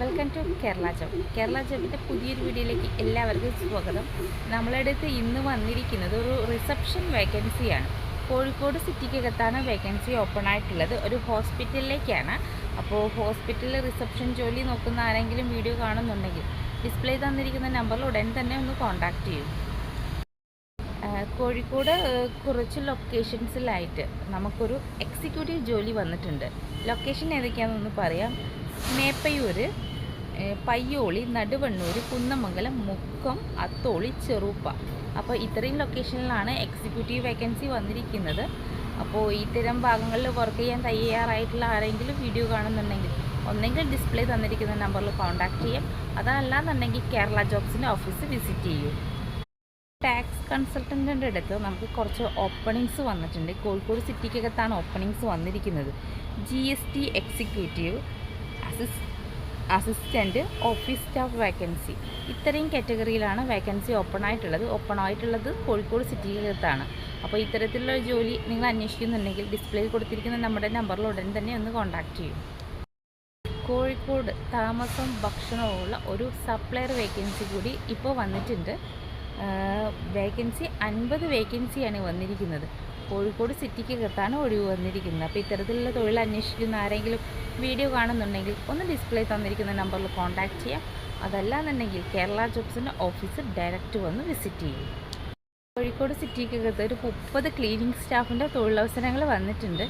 Welcome to Kerala job Kerala ജോബിന്റെ പുതിയൊരു വീഡിയോയിലേക്ക് എല്ലാവർക്കും സ്വാഗതം. നമ്മളുടെ അടുത്ത് ഇന്ന് വന്നിരിക്കുന്നത് ഒരു റിസപ്ഷൻ വേക്കൻസിയാണ് കോഴിക്കോട് സിറ്റിക്കകത്താണ് വേക്കൻസി ഓപ്പൺ ആയിട്ടുള്ളത്. ഒരു ഹോസ്പിറ്റലിലേക്കാണ് അപ്പോൾ ഹോസ്പിറ്റലിൽ റിസപ്ഷൻ ജോലി നോക്കുന്ന ആരെങ്കിലും വീഡിയോ കാണുന്നുണ്ടെങ്കിൽ ഡിസ്പ്ലേ തന്നിരിക്കുന്ന നമ്പറിൽ ഉടൻ തന്നെ ഒന്ന് കോൺടാക്റ്റ് ചെയ്യും. കോഴിക്കോട് കുറച്ച് ലൊക്കേഷൻസിലായിട്ട് നമുക്കൊരു എക്സിക്യൂട്ടീവ് ജോലി വന്നിട്ടുണ്ട്. ലൊക്കേഷൻ ഏതൊക്കെയാണെന്നൊന്ന് പറയാം. മേപ്പയൂർ പയ്യോളി നടുവണ്ണൂർ കുന്നമംഗലം മുക്കം അത്തോളി ചെറുപ്പ. അപ്പോൾ ഇത്രയും ലൊക്കേഷനിലാണ് എക്സിക്യൂട്ടീവ് വേക്കൻസി വന്നിരിക്കുന്നത്. അപ്പോൾ ഇത്തരം ഭാഗങ്ങളിൽ വർക്ക് ചെയ്യാൻ തയ്യാറായിട്ടുള്ള ആരെങ്കിലും വീഡിയോ കാണുന്നുണ്ടെങ്കിൽ ഒന്നെങ്കിൽ ഡിസ്പ്ലേ തന്നിരിക്കുന്ന നമ്പറിൽ കോൺടാക്റ്റ് ചെയ്യാം. അതല്ലാന്നുണ്ടെങ്കിൽ കേരള ജോബ്സിന്റെ ഓഫീസ് വിസിറ്റ് ചെയ്യൂ. ടാക്സ് കൺസൾട്ടന്റിന്റെ അടുത്ത് നമുക്ക് കുറച്ച് ഓപ്പണിങ്സ് വന്നിട്ടുണ്ട്. കോഴിക്കോട് സിറ്റിക്കകത്താണ് ഓപ്പണിങ്സ് വന്നിരിക്കുന്നത്. G S T executive Aziz assistant office staff vacancy. ഇത്രയും കാറ്റഗറിയിലാണ് വേക്കൻസി ഓപ്പൺ ആയിട്ടുള്ളത്. ഓപ്പൺ ആയിട്ടുള്ളത് കോഴിക്കോട് സിറ്റിയിലത്താണ് അപ്പോൾ ഇത്തരത്തിലുള്ള ജോലി നിങ്ങൾ അന്വേഷിക്കുന്നുണ്ടെങ്കിൽ ഡിസ്പ്ലേയിൽ കൊടുത്തിരിക്കുന്ന നമ്മുടെ നമ്പറിൽ ഉടൻ തന്നെ ഒന്ന് കോൺടാക്റ്റ് ചെയ്യും. കോഴിക്കോട് താമസം ഭക്ഷണവുമുള്ള ഒരു സപ്ലയർ വേക്കൻസി കൂടി ഇപ്പോൾ വന്നിട്ടുണ്ട്. വേക്കൻസി അൻപത് വേക്കൻസിയാണ് വന്നിരിക്കുന്നത്. കോഴിക്കോട് സിറ്റിക്ക് കിട്ടാൻ ഒഴിവ് വന്നിരിക്കുന്നത്. അപ്പോൾ ഇത്തരത്തിലുള്ള തൊഴിൽ അന്വേഷിക്കുന്ന ആരെങ്കിലും വീഡിയോ കാണുന്നുണ്ടെങ്കിൽ ഒന്ന് ഡിസ്പ്ലേ തന്നിരിക്കുന്ന നമ്പറിൽ കോൺടാക്റ്റ് ചെയ്യാം. അതല്ലാന്നുണ്ടെങ്കിൽ കേരള ജോബ്സിന്റെ ഓഫീസ് ഡയറക്റ്റ് വന്ന് വിസിറ്റ് ചെയ്യും. കോഴിക്കോട് സിറ്റിക്കകത്ത് ഒരു മുപ്പത് ക്ലീനിങ് സ്റ്റാഫിന്റെ തൊഴിലവസരങ്ങൾ വന്നിട്ടുണ്ട്.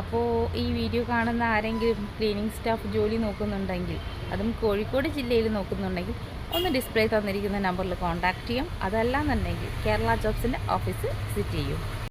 അപ്പോൾ ഈ വീഡിയോ കാണുന്ന ആരെങ്കിലും ക്ലീനിങ് സ്റ്റാഫ് ജോലി നോക്കുന്നുണ്ടെങ്കിൽ അതും കോഴിക്കോട് ജില്ലയിൽ നോക്കുന്നുണ്ടെങ്കിൽ ഒന്ന് ഡിസ്പ്ലേ തന്നിരിക്കുന്ന നമ്പറിൽ കോൺടാക്റ്റ് ചെയ്യാം. അതല്ലാന്നുണ്ടെങ്കിൽ കേരള ജോബ്സിന്റെ ഓഫീസ് വിസിറ്റ് ചെയ്യും.